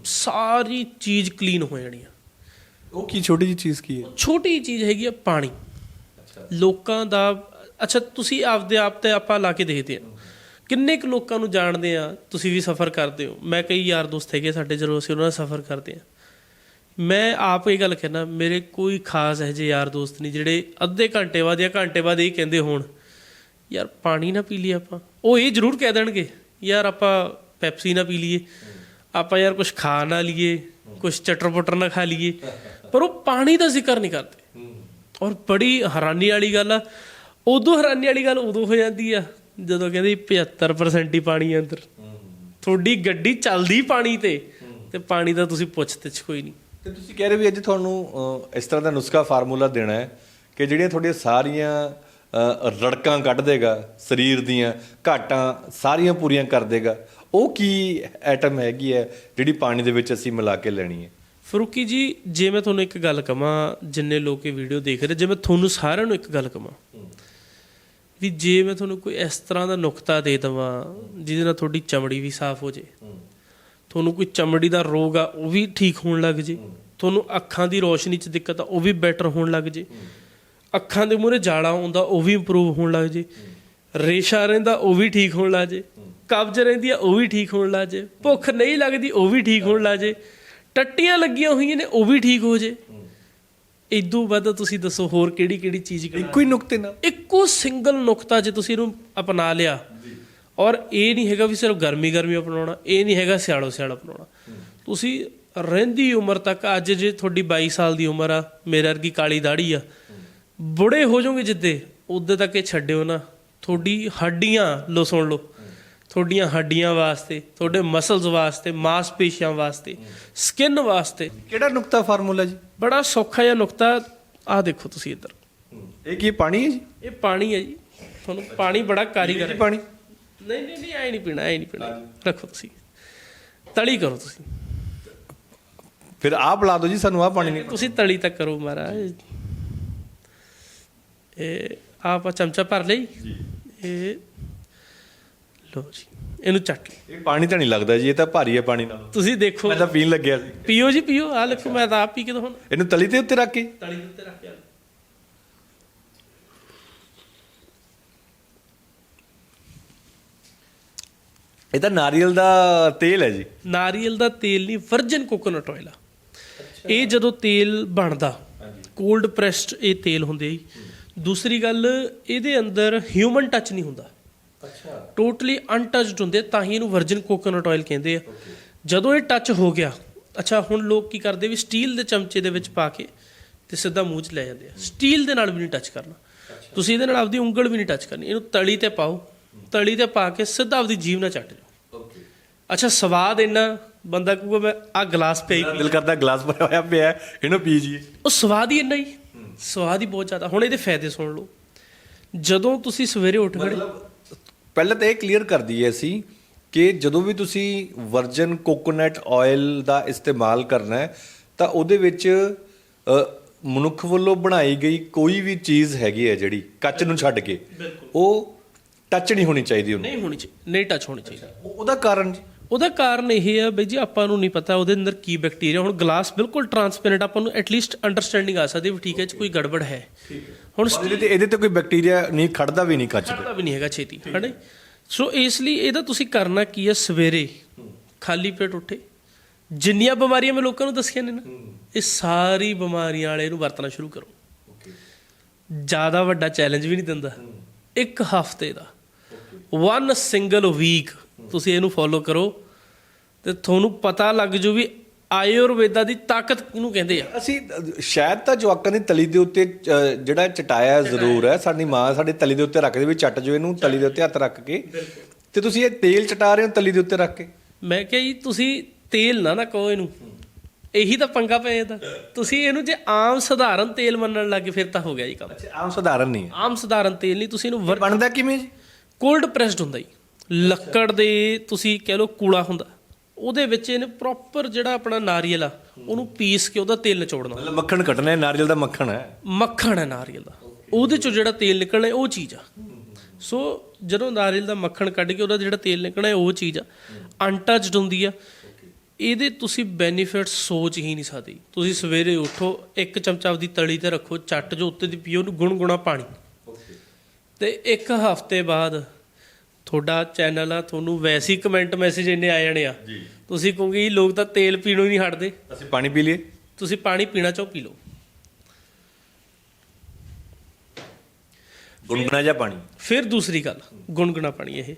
ਸਾਰੀ ਚੀਜ਼ ਕਲੀਨ ਹੋ ਜਾਣੀ ਆ। ਉਹ ਕੀ ਛੋਟੀ ਜੀ ਚੀਜ਼ ਕੀ ਹੈ? ਛੋਟੀ ਚੀਜ਼ ਹੈਗੀ ਆ ਪਾਣੀ। ਲੋਕਾਂ ਦਾ ਅੱਛਾ ਤੁਸੀਂ ਆਪਦੇ ਆਪ ਤੇ ਆਪਾਂ ਲਾ ਕੇ ਦੇਖਦੇ ਆ ਕਿੰਨੇ ਕੁ ਲੋਕਾਂ ਨੂੰ ਜਾਣਦੇ ਆ ਤੁਸੀਂ ਵੀ ਸਫ਼ਰ ਕਰਦੇ ਹੋ। ਮੈਂ ਕਈ ਯਾਰ ਦੋਸਤ ਹੈਗੇ ਸਾਡੇ ਜਦੋਂ ਅਸੀਂ ਉਹਨਾਂ ਨਾਲ ਸਫ਼ਰ ਕਰਦੇ ਆ ਮੈਂ ਆਪ ਇਹ ਗੱਲ ਕਹਿਣਾ ਮੇਰੇ ਕੋਈ ਖਾਸ ਹੈ ਜੇ ਯਾਰ ਦੋਸਤ ਨਹੀਂ ਜਿਹੜੇ ਅੱਧੇ ਘੰਟੇ ਬਾਅਦ ਜਾਂ ਘੰਟੇ ਬਾਅਦ ਇਹ ਕਹਿੰਦੇ ਹੋਣ ਯਾਰ ਪਾਣੀ ਨਾ ਪੀ ਲਈਏ ਆਪਾਂ। ਉਹ ਇਹ ਜ਼ਰੂਰ ਕਹਿ ਦੇਣਗੇ ਯਾਰ ਆਪਾਂ ਪੈਪਸੀ ਨਾ ਪੀ ਲਈਏ। ਆਪਾਂ ਯਾਰ ਕੁਝ ਖਾ ਨਾ ਲਈਏ ਕੁਝ ਚਟਰ ਪਟਰ ਨਾ ਖਾ ਲਈਏ। ਪਰ ਉਹ ਪਾਣੀ ਦਾ ਜ਼ਿਕਰ ਨਹੀਂ ਕਰਦੇ। ਔਰ ਬੜੀ ਹੈਰਾਨੀ ਵਾਲੀ ਗੱਲ ਆ ਉਦੋਂ ਹੈਰਾਨੀ ਵਾਲੀ ਗੱਲ ਉਦੋਂ ਹੋ ਜਾਂਦੀ ਆ ਜਦੋਂ ਕਹਿੰਦੇ 75% ਹੀ ਪਾਣੀ ਆ ਅੰਦਰ। ਤੁਹਾਡੀ ਗੱਡੀ ਚੱਲਦੀ ਪਾਣੀ ਤੇ ਤੇ ਪਾਣੀ ਦਾ ਤੁਸੀਂ ਪੁੱਛਦੇ ਚ ਕੋਈ ਨਹੀਂ। ਤੇ ਤੁਸੀਂ ਕਹਿ ਰਹੇ ਵੀ ਅੱਜ ਤੁਹਾਨੂੰ ਇਸ ਤਰ੍ਹਾਂ ਦਾ ਨੁਸਖਾ ਫਾਰਮੂਲਾ ਦੇਣਾ ਹੈ ਕਿ ਜਿਹੜੀਆਂ ਤੁਹਾਡੀਆਂ ਸਾਰੀਆਂ ਰੜਕਾਂ ਕੱਢ ਦੇਗਾ ਸਰੀਰ ਦੀਆਂ ਘਾਟਾਂ ਸਾਰੀਆਂ ਪੂਰੀਆਂ ਕਰ ਦੇਗਾ ਉਹ ਕੀ ਐਟਮ ਹੈਗੀ ਹੈ ਜਿਹੜੀ ਪਾਣੀ ਦੇ ਵਿੱਚ ਅਸੀਂ ਮਿਲਾ ਕੇ ਲੈਣੀ ਹੈ? ਫਰੂਕੀ ਜੀ ਜੇ ਮੈਂ ਤੁਹਾਨੂੰ ਇੱਕ ਗੱਲ ਕਵਾਂ ਜਿੰਨੇ ਲੋਕ ਇਹ ਵੀਡੀਓ ਦੇਖ ਰਹੇ ਜੇ ਮੈਂ ਤੁਹਾਨੂੰ ਸਾਰਿਆਂ ਨੂੰ ਇੱਕ ਗੱਲ ਕਵਾਂ ਵੀ ਜੇ ਮੈਂ ਤੁਹਾਨੂੰ ਕੋਈ ਇਸ ਤਰ੍ਹਾਂ ਦਾ ਨੁਕਤਾ ਦੇ ਦਵਾਂ ਜਿਹਦੇ ਨਾਲ ਤੁਹਾਡੀ ਚਮੜੀ ਵੀ ਸਾਫ਼ ਹੋ ਜੇ। ਤੁਹਾਨੂੰ ਕੋਈ ਚਮੜੀ ਦਾ ਰੋਗ ਆ ਉਹ ਵੀ ਠੀਕ ਹੋਣ ਲੱਗ ਜੇ। ਤੁਹਾਨੂੰ ਅੱਖਾਂ ਦੀ ਰੋਸ਼ਨੀ 'ਚ ਦਿੱਕਤ ਆ ਉਹ ਵੀ ਬੈਟਰ ਹੋਣ ਲੱਗ ਜੇ। ਅੱਖਾਂ ਦੇ ਮੂਹਰੇ ਜਾਲਾ ਆਉਂਦਾ ਉਹ ਵੀ ਇੰਪਰੂਵ ਹੋਣ ਲੱਗ ਜੇ। ਰੇਸ਼ਾ ਰਹਿੰਦਾ ਉਹ ਵੀ ਠੀਕ ਹੋਣ ਲੱਗ ਜੇ। ਕਬਜ਼ ਰਹਿੰਦੀ ਆ ਉਹ ਵੀ ਠੀਕ ਹੋਣ ਲੱਗ ਜੇ। ਭੁੱਖ ਨਹੀਂ ਲੱਗਦੀ ਉਹ ਵੀ ਠੀਕ ਹੋਣ ਲੱਗ ਜੇ। ਟੱਟੀਆਂ ਲੱਗੀਆਂ ਹੋਈਆਂ ਨੇ ਉਹ ਵੀ ਠੀਕ ਹੋ ਜੇ। ਇਦੋਂ ਵੱਧ ਤੁਸੀਂ ਦੱਸੋ ਹੋਰ ਕਿਹੜੀ ਕਿਹੜੀ ਚੀਜ਼ ਇੱਕੋ ਹੀ ਨੁਕਤੇ ਨਾਲ। ਇੱਕੋ ਸਿੰਗਲ ਨੁਕਤਾ ਜੇ ਤੁਸੀਂ ਇਹਨੂੰ ਅਪਣਾ ਲਿਆ ਔਰ ਇਹ ਨਹੀਂ ਹੈਗਾ ਵੀ ਸਿਰਫ ਗਰਮੀ ਗਰਮੀ ਅਪਣਾਉਣਾ ਇਹ ਨਹੀਂ ਹੈਗਾ ਸਿਆਲੋ ਸਿਆਲ ਅਪਣਾਉਣਾ। ਤੁਸੀਂ ਰਹਿੰਦੀ ਉਮਰ ਤੱਕ ਅੱਜ ਜੇ ਤੁਹਾਡੀ 22 ਸਾਲ ਦੀ ਉਮਰ ਆ ਮੇਰੇ ਵਰਗੀ ਕਾਲੀ ਦਾੜੀ ਆ ਬੁੜੇ ਹੋ ਜਾਓਗੇ ਜਿੱਦੇ ਉਦੋਂ ਤੱਕ ਇਹ ਛੱਡਿਓ ਨਾ। ਤੁਹਾਡੀ ਹੱਡੀਆਂ ਲੋ ਸੁਣ ਲਓ ਤੁਹਾਡੀਆਂ ਹੱਡੀਆਂ ਵਾਸਤੇ ਤੁਹਾਡੇ ਮਸਲਸ ਵਾਸਤੇ ਮਾਸਪੇਸ਼ੀਆਂ ਵਾਸਤੇ ਸਕਿਨ ਵਾਸਤੇ। ਕਿਹੜਾ ਨੁਕਤਾ ਫਾਰਮੂਲਾ ਜੀ? ਬੜਾ ਸੌਖਾ ਜਿਹਾ ਨੁਕਤਾ ਆ ਦੇਖੋ ਤੁਸੀਂ ਇੱਧਰ। ਇਹ ਕੀ ਪਾਣੀ ਹੈ ਜੀ? ਇਹ ਪਾਣੀ ਹੈ ਜੀ। ਤੁਹਾਨੂੰ ਪਾਣੀ ਬੜਾ ਕਾਰੀਗਰ ਹੈ। ਪਾਣੀ? ਨਹੀਂ ਨਹੀਂ ਨਹੀਂ ਐ ਨਹੀਂ ਪੀਣਾ ਐ ਨਹੀਂ ਪੀਣਾ। ਰੱਖੋ ਤੁਸੀਂ। ਤਲੀ ਕਰੋ ਤੁਸੀਂ। ਫਿਰ ਆਹ ਬੁਲਾ ਦਿਓ ਜੀ ਸਾਨੂੰ ਆਹ ਪਾਣੀ ਨਹੀਂ ਤੁਸੀਂ ਤਲੀ ਤੱਕ ਕਰੋ ਮਹਾਰਾਜ। ਇਹ ਆਪ ਚਮਚਾ ਭਰ ਲਈ। ਇਹ ਲੋ ਜੀ। ਇਹਨੂੰ ਚੱਟ ਇਹ ਪਾਣੀ ਤਾਂ ਨਹੀਂ ਲੱਗਦਾ ਜੀ ਇਹ ਤਾਂ ਭਾਰੀ ਹੈ ਪਾਣੀ ਨਾਲ। ਤੁਸੀਂ ਦੇਖੋ। ਮੈਂ ਤਾਂ ਪੀਣ ਲੱਗਿਆ ਸੀ। ਪੀਓ ਜੀ ਪੀਓ। ਆ ਲਿਖੋ ਮੈਂ ਤਾਂ ਆਪ ਪੀ ਕੇ ਤਾਂ ਹੁਣ ਇਹਨੂੰ ਤਲੀ ਤੇ ਉੱਤੇ ਰੱਖ ਕੇ। ਤਲੀ ਦੇ ਉੱਤੇ ਰੱਖ ਕੇ। ਇਹ ਤਾਂ ਨਾਰੀਅਲ ਦਾ ਤੇਲ ਹੈ ਜੀ। ਨਾਰੀਅਲ ਦਾ ਤੇਲ ਨਹੀਂ ਵਰਜਨ ਕੋਕੋਨਟ ਆਇਲ ਆ। ਇਹ ਜਦੋਂ ਤੇਲ ਬਣਦਾ ਕੋਲਡ ਪ੍ਰੈਸਡ ਇਹ ਤੇਲ ਹੁੰਦੇ ਜੀ। ਦੂਸਰੀ ਗੱਲ ਇਹਦੇ ਅੰਦਰ ਹਿਊਮਨ ਟੱਚ ਨਹੀਂ ਹੁੰਦਾ। ਅੱਛਾ। ਟੋਟਲੀ ਅਨਟੱਚਡ ਹੁੰਦੇ ਤਾਂ ਹੀ ਇਹਨੂੰ ਵਰਜਨ ਕੋਕੋਨਟ ਆਇਲ ਕਹਿੰਦੇ ਆ। ਜਦੋਂ ਇਹ ਟੱਚ ਹੋ ਗਿਆ ਅੱਛਾ ਹੁਣ ਲੋਕ ਕੀ ਕਰਦੇ ਵੀ ਸਟੀਲ ਦੇ ਚਮਚੇ ਦੇ ਵਿੱਚ ਪਾ ਕੇ ਤੇ ਸਿੱਧਾ ਮੂੰਹ 'ਚ ਲੈ ਜਾਂਦੇ ਆ। ਸਟੀਲ ਦੇ ਨਾਲ ਵੀ ਨਹੀਂ ਟੱਚ ਕਰਨਾ। ਤੁਸੀਂ ਇਹਦੇ ਨਾਲ ਆਪਦੀ ਉਂਗਲ ਵੀ ਨਹੀਂ ਟੱਚ ਕਰਨੀ। ਇਹਨੂੰ ਤਲੀ ਤੇ ਪਾਓ। ਤਲੀ ਤੇ ਪਾ ਕੇ ਸਿੱਧਾ ਆਪਦੀ ਜੀਭ ਨਾਲ ਚੱਟ ਜਾਓ। ਓਕੇ ਅੱਛਾ ਸਵਾਦ ਇੰਨਾ ਬੰਦਾ ਕਹੂਗਾ ਮੈਂ ਆ ਗਲਾਸ ਪਿਆ ਹੀ ਪੀ ਦਿਲ ਕਰਦਾ ਗਲਾਸ ਭਰਿਆ ਹੋਇਆ ਪਿਆ ਇਹਨੂੰ ਪੀ ਜੀਏ ਉਹ ਸਵਾਦ ਹੀ ਇੰਨਾ ਹੀ। ਸਵਾਦ ਹੀ ਬਹੁਤ ਜ਼ਿਆਦਾ। ਹੁਣ ਇਹਦੇ ਫਾਇਦੇ ਸੁਣ ਲਓ। ਜਦੋਂ ਤੁਸੀਂ ਸਵੇਰੇ ਉੱਠ ਖੜੇ ਪਹਿਲਾਂ ਤਾਂ ਇਹ ਕਲੀਅਰ ਕਰ ਦਈਏ ਅਸੀਂ ਕਿ ਜਦੋਂ ਵੀ ਤੁਸੀਂ ਵਰਜਨ ਕੋਕੋਨਟ ਆਇਲ ਦਾ ਇਸਤੇਮਾਲ ਕਰਨਾ ਹੈ ਤਾਂ ਉਹਦੇ ਵਿੱਚ ਮਨੁੱਖ ਵੱਲੋਂ ਬਣਾਈ ਗਈ ਕੋਈ ਵੀ ਚੀਜ਼ ਹੈਗੀ ਹੈ ਜਿਹੜੀ ਕੱਚ ਨੂੰ ਛੱਡ ਕੇ ਉਹ ਟੱਚ ਨਹੀਂ ਹੋਣੀ ਚਾਹੀਦੀ ਉਹਨੂੰ। ਨਹੀਂ ਹੋਣੀ ਚਾਹੀਦੀ ਨਹੀਂ ਟੱਚ ਹੋਣੀ ਚਾਹੀਦੀ। ਉਹ- ਉਹਦਾ ਕਾਰਨ ਜੀ? ਉਹਦਾ ਕਾਰਨ ਇਹ ਆ ਬਈ ਜੀ ਆਪਾਂ ਨੂੰ ਨਹੀਂ ਪਤਾ ਉਹਦੇ ਅੰਦਰ ਕੀ ਬੈਕਟੀਰੀਆ ਹੁਣ ਗਲਾਸ ਬਿਲਕੁਲ ਟਰਾਂਸਪੇਰੈਂਟ ਆਪਾਂ ਨੂੰ ਐਟਲੀਸਟ ਅੰਡਰਸਟੈਂਡਿੰਗ ਆ ਸਕਦੀ ਵੀ ਠੀਕ ਹੈ 'ਚ ਕੋਈ ਗੜਬੜ ਹੈ। ਹੁਣ ਇਹਦੇ ਤੇ ਇਹਦੇ ਤੇ ਕੋਈ ਬੈਕਟੀਰੀਆ ਨਹੀਂ ਖੜਦਾ ਵੀ ਨਹੀਂ ਕੱਚ ਤੇ। ਦਾ ਵੀ ਨਹੀਂ ਹੈਗਾ ਛੇਤੀ ਹਨਾ ਸੋ ਇਸ ਲਈ ਇਹਦਾ ਤੁਸੀਂ ਕਰਨਾ ਕੀ ਹੈ ਸਵੇਰੇ ਖਾਲੀ ਪੇਟ ਉੱਠੇ। ਜਿੰਨੀਆਂ ਬਿਮਾਰੀਆਂ ਮੈਂ ਲੋਕਾਂ ਨੂੰ ਦੱਸੀਆਂ ਨੇ ਨਾ ਇਹ ਸਾਰੀ ਬਿਮਾਰੀਆਂ ਵਾਲੇ ਨੂੰ ਵਰਤਣਾ ਸ਼ੁਰੂ ਕਰੋ। ਜ਼ਿਆਦਾ ਵੱਡਾ ਚੈਲੰਜ ਵੀ ਨਹੀਂ ਦਿੰਦਾ। ਇੱਕ ਹਫ਼ਤੇ ਦਾ। ਵਨ ਸਿੰਗਲ ਵੀਕ ਤੁਸੀਂ ਇਹਨੂੰ ਫੋਲੋ ਕਰੋ। ਤੇ ਤੁਹਾਨੂੰ ਪਤਾ ਲੱਗ ਜੂ ਵੀ ਆਯੁਰਵੇਦਾ ਦੀ ਤਾਕਤ ਕਿਹਨੂੰ ਕਹਿੰਦੇ ਆ? ਅਸੀਂ ਸ਼ਾਇਦ ਤਾਂ ਜਵਾਕਾਂ ਦੀ ਤਲੀ ਦੇ ਉੱਤੇ ਜਿਹੜਾ ਚਟਾਇਆ ਜ਼ਰੂਰ ਹੈ ਸਾਡੀ ਮਾਂ ਸਾਡੀ ਤਲੀ ਦੇ ਉੱਤੇ ਰੱਖਦੇ ਵੀ ਚੱਟ ਜੋ ਇਹਨੂੰ ਤਲੀ ਦੇ ਉੱਤੇ ਹੱਥ ਰੱਖ ਕੇ। ਤੇ ਤੁਸੀਂ ਇਹ ਤੇਲ ਚਟਾ ਰਹੇ ਹੋ ਤਲੀ ਦੇ ਉੱਤੇ ਰੱਖ ਕੇ? ਮੈਂ ਕਿਹਾ ਜੀ ਤੁਸੀਂ ਤੇਲ ਨਾ ਨਾ ਕਹੋ ਇਹਨੂੰ। ਇਹੀ ਤਾਂ ਪੰਗਾ ਪਿਆ ਇਹਦਾ ਤੁਸੀਂ ਇਹਨੂੰ ਜੇ ਆਮ ਸਧਾਰਨ ਤੇਲ ਮੰਨਣ ਲੱਗੇ ਫਿਰ ਤਾਂ ਹੋ ਗਿਆ ਜੀ ਕੰਮ। ਆਮ ਸਧਾਰਨ ਨਹੀਂ ਹੈ। ਆਮ ਸਧਾਰਨ ਤੇਲ ਨਹੀਂ ਤੁਸੀਂ ਇਹਨੂੰ ਬਣਦਾ ਕਿਵੇਂ ਜੀ? ਕੋਲਡ ਪ੍ਰੈਸਡ ਹੁੰਦਾ ਜੀ। ਲੱਕੜ ਦੇ ਤੁਸੀਂ ਕਹਿ ਲਓ ਕੂੜਾ ਹੁੰਦਾ। ਉਹਦੇ ਵਿੱਚ ਇਹਨੇ ਪ੍ਰੋਪਰ ਜਿਹੜਾ ਆਪਣਾ ਨਾਰੀਅਲ ਆ ਉਹਨੂੰ ਪੀਸ ਕੇ ਉਹਦਾ ਤੇਲ ਨਿਚੋੜਨਾ। ਮਤਲਬ ਮੱਖਣ ਕੱਢਣਾ ਹੈ ਨਾਰੀਅਲ ਦਾ ਮੱਖਣ ਹੈ। ਮੱਖਣ ਹੈ ਨਾਰੀਅਲ ਦਾ। ਉਹਦੇ ਚੋਂ ਜਿਹੜਾ ਤੇਲ ਨਿਕਲਣਾ ਉਹ ਚੀਜ਼ ਆ। ਸੋ ਜਦੋਂ ਨਾਰੀਅਲ ਦਾ ਮੱਖਣ ਕੱਢ ਕੇ ਉਹਦਾ ਜਿਹੜਾ ਤੇਲ ਨਿਕਲਣਾ ਉਹ ਚੀਜ਼ ਆ। ਅਨਟੱਚਡ ਹੁੰਦੀ ਆ। ਇਹਦੇ ਤੁਸੀਂ ਬੈਨੀਫਿਟ ਸੋਚ ਹੀ ਨਹੀਂ ਸਕਦੇ। ਤੁਸੀਂ ਸਵੇਰੇ ਉੱਠੋ ਇੱਕ ਚਮਚਾ ਆਪਦੀ ਤਲੀ ਤੇ ਰੱਖੋ ਚੱਟ ਜੋ ਉੱਤੇ ਦੀ ਪੀਓ ਉਹਨੂੰ ਗੁਣਗੁਣਾ ਪਾਣੀ। ਤੇ ਇੱਕ ਹਫ਼ਤੇ ਬਾਅਦ ਤੁਹਾਡਾ ਚੈਨਲ ਆ ਤੁਹਾਨੂੰ ਵੈਸੇ ਹੀ ਕਮੈਂਟ ਮੈਸੇਜ ਇੰਨੇ ਆ ਜਾਣੇ ਆ। ਤੁਸੀਂ ਕਹੋਗੇ ਜੀ ਲੋਕ ਤਾਂ ਤੇਲ ਪੀਣੋਂ ਹੀ ਨਹੀਂ ਹਟਦੇ। ਅਸੀਂ ਪਾਣੀ ਪੀ ਲਈਏ। ਤੁਸੀਂ ਪਾਣੀ ਪੀਣਾ ਚਾਹੋ ਪੀ ਲਓ। ਗੁੰਗਣਾ ਜਿਹਾ ਪਾਣੀ। ਫਿਰ ਦੂਸਰੀ ਗੱਲ ਗੁਣਗੁਣਾ ਪਾਣੀ ਇਹ।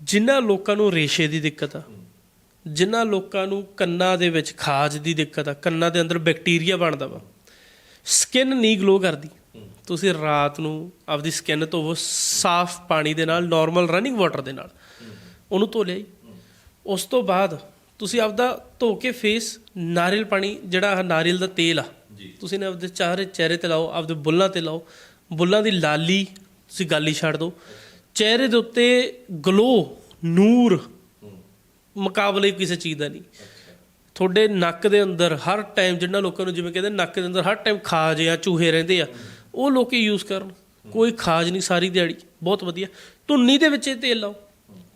ਜਿਨ੍ਹਾਂ ਲੋਕਾਂ ਨੂੰ ਰੇਸ਼ੇ ਦੀ ਦਿੱਕਤ ਆ ਜਿਨ੍ਹਾਂ ਲੋਕਾਂ ਨੂੰ ਕੰਨਾਂ ਦੇ ਵਿੱਚ ਖਾਜ ਦੀ ਦਿੱਕਤ ਆ ਕੰਨਾਂ ਦੇ ਅੰਦਰ ਬੈਕਟੀਰੀਆ ਬਣਦਾ ਵਾ ਸਕਿਨ ਨਹੀਂ ਗਲੋ ਕਰਦੀ। ਤੁਸੀਂ ਰਾਤ ਨੂੰ ਆਪਦੀ ਸਕਿਨ ਧੋਵੋ ਸਾਫ਼ ਪਾਣੀ ਦੇ ਨਾਲ ਨਾਰਮਲ ਰਨਿੰਗ ਵਾਟਰ ਦੇ ਨਾਲ। ਉਹਨੂੰ ਧੋ ਲਿਆ ਜੀ ਉਸ ਤੋਂ ਬਾਅਦ ਤੁਸੀਂ ਆਪਦਾ ਧੋ ਕੇ ਫੇਸ ਨਾਰੀਅਲ ਪਾਣੀ ਜਿਹੜਾ ਆਹ ਨਾਰੀਅਲ ਦਾ ਤੇਲ ਆ ਤੁਸੀਂ ਨੇ ਆਪਦੇ ਚਾਰੇ ਚਿਹਰੇ ਤੇ ਲਾਓ ਆਪਦੇ ਬੁੱਲਾਂ ਤੇ ਲਾਓ। ਬੁੱਲਾਂ ਦੀ ਲਾਲੀ ਤੁਸੀਂ ਗਾਲੀ ਛੱਡ ਦਿਓ। ਚਿਹਰੇ ਦੇ ਉੱਤੇ ਗਲੋ ਨੂਰ ਮੁਕਾਬਲੇ ਕਿਸੇ ਚੀਜ਼ ਦਾ ਨਹੀਂ। ਤੁਹਾਡੇ ਨੱਕ ਦੇ ਅੰਦਰ ਹਰ ਟਾਈਮ ਜਿੰਨਾ ਲੋਕਾਂ ਨੂੰ ਜਿਵੇਂ ਕਹਿੰਦੇ ਨੱਕ ਦੇ ਅੰਦਰ ਹਰ ਟਾਈਮ ਖਾਜ ਜਾਂ ਚੂਹੇ ਰਹਿੰਦੇ ਆ ਉਹ ਲੋਕੀ ਯੂਜ਼ ਕਰਨ। ਕੋਈ ਖਾਜ ਨਹੀਂ ਸਾਰੀ ਦਿਹਾੜੀ। ਬਹੁਤ ਵਧੀਆ। ਧੁੰਨੀ ਦੇ ਵਿੱਚ ਇਹ ਤੇਲ ਲਾਓ।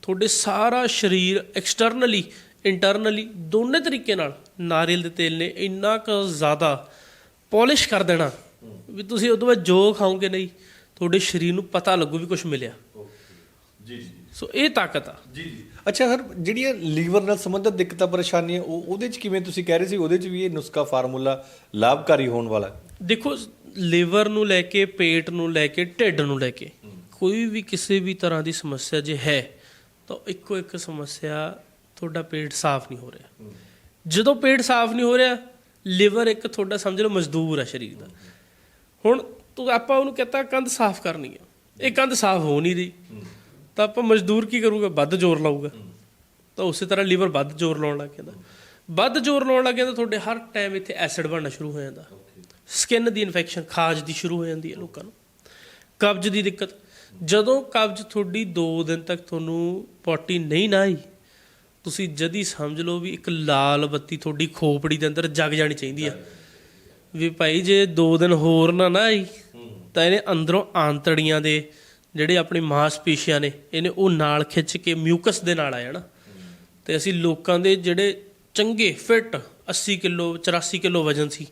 ਤੁਹਾਡੇ ਸਾਰਾ ਸਰੀਰ ਐਕਸਟਰਨਲੀ ਇੰਟਰਨਲੀ ਦੋਨੇ ਤਰੀਕੇ ਨਾਲ ਨਾਰੀਅਲ ਦੇ ਤੇਲ ਨੇ ਇੰਨਾ ਕੁ ਜ਼ਿਆਦਾ ਪਾਲਿਸ਼ ਕਰ ਦੇਣਾ ਵੀ ਤੁਸੀਂ ਉਦੋਂ ਬਾਅਦ ਜੋ ਖਾਓਗੇ ਨਹੀਂ ਤੁਹਾਡੇ ਸਰੀਰ ਨੂੰ ਪਤਾ ਲੱਗੂ ਵੀ ਕੁਝ ਮਿਲਿਆ। ਜੀ ਜੀ। ਸੋ ਇਹ ਤਾਕਤ ਆ। ਜੀ ਜੀ। ਅੱਛਾ ਸਰ ਜਿਹੜੀਆਂ ਲੀਵਰ ਨਾਲ ਸੰਬੰਧਿਤ ਦਿੱਕਤਾਂ ਪਰੇਸ਼ਾਨੀਆਂ ਉਹ ਉਹਦੇ ਚ ਕਿਵੇਂ ਤੁਸੀਂ ਕਹਿ ਰਹੇ ਸੀ? ਉਹਦੇ ਚ ਵੀ ਇਹ ਨੁਸਖਾ ਫਾਰਮੂਲਾ ਲਾਭਕਾਰੀ ਹੋਣ ਵਾਲਾ। ਹੈ ਦੇਖੋ, ਲੀਵਰ ਨੂੰ ਲੈ ਕੇ, ਪੇਟ ਨੂੰ ਲੈ ਕੇ, ਢਿੱਡ ਨੂੰ ਲੈ ਕੇ, ਕੋਈ ਵੀ ਕਿਸੇ ਵੀ ਤਰ੍ਹਾਂ ਦੀ ਸਮੱਸਿਆ ਜੇ ਹੈ, ਤਾਂ ਇੱਕੋ ਇੱਕ ਸਮੱਸਿਆ ਤੁਹਾਡਾ ਪੇਟ ਸਾਫ਼ ਨਹੀਂ ਹੋ ਰਿਹਾ। ਜਦੋਂ ਪੇਟ ਸਾਫ਼ ਨਹੀਂ ਹੋ ਰਿਹਾ, ਲੀਵਰ ਇੱਕ ਤੁਹਾਡਾ ਸਮਝ ਲਓ ਮਜ਼ਦੂਰ ਹੈ ਸਰੀਰ ਦਾ। ਹੁਣ ਤੂੰ, ਆਪਾਂ ਉਹਨੂੰ ਕਹਤਾ, ਕੰਧ ਸਾਫ਼ ਕਰਨੀ ਹੈ ਇਹ ਕੰਧ ਸਾਫ਼ ਹੋ ਨਹੀਂ ਰਹੀ। ਤਾਂ ਆਪਾਂ ਮਜ਼ਦੂਰ ਕੀ ਕਰੂਗਾ? ਵੱਧ ਜ਼ੋਰ ਲਾਊਗਾ। ਤਾਂ ਉਸੇ ਤਰ੍ਹਾਂ ਲੀਵਰ ਵੱਧ ਜ਼ੋਰ ਲਾਉਣ ਲੱਗ ਜਾਂਦਾ। ਵੱਧ ਜ਼ੋਰ ਲਾਉਣ ਲੱਗ ਜਾਂਦਾ, ਤੁਹਾਡੇ ਹਰ ਟਾਈਮ ਇੱਥੇ ਐਸਿਡ ਬਣਨਾ ਸ਼ੁਰੂ ਹੋ ਜਾਂਦਾ। ਸਕਿਨ ਦੀ ਇਨਫੈਕਸ਼ਨ ਖਾਜ ਦੀ ਸ਼ੁਰੂ ਹੋ ਜਾਂਦੀ ਹੈ ਲੋਕਾਂ ਨੂੰ। ਕਬਜ਼ ਦੀ ਦਿੱਕਤ। ਜਦੋਂ ਕਬਜ਼ ਤੁਹਾਡੀ 2 ਦਿਨ ਤੱਕ ਤੁਹਾਨੂੰ ਪੋਟੀ ਨਹੀਂ ਨਾ ਆਈ, ਤੁਸੀਂ ਜਦੀ ਸਮਝ ਲਓ ਵੀ ਇੱਕ ਲਾਲ ਬੱਤੀ ਤੁਹਾਡੀ ਖੋਪੜੀ ਦੇ ਅੰਦਰ ਜਗ ਜਾਣੀ ਚਾਹੀਦੀ ਆ। ਵੀ ਭਾਈ ਜੇ 2 ਦਿਨ ਹੋਰ ਨਾ ਨਾ ਆਈ, ਤਾਂ ਇਹਨੇ ਅੰਦਰੋਂ ਆਂਤੜੀਆਂ ਦੇ ਜਿਹੜੇ ਆਪਣੀ ਮਾਸਪੇਸ਼ੀਆਂ ਨੇ, ਇਹਨੇ ਉਹ ਨਾਲ ਖਿੱਚ ਕੇ ਮਿਊਕਸ ਦੇ ਨਾਲ ਆ ਜਾਣਾ ਤੇ ਅਸੀਂ ਲੋਕਾਂ ਦੇ ਜਿਹੜੇ ਚੰਗੇ ਫਿੱਟ 80 ਕਿਲੋ 84 ਕਿਲੋ ਵਜਨ ਸੀ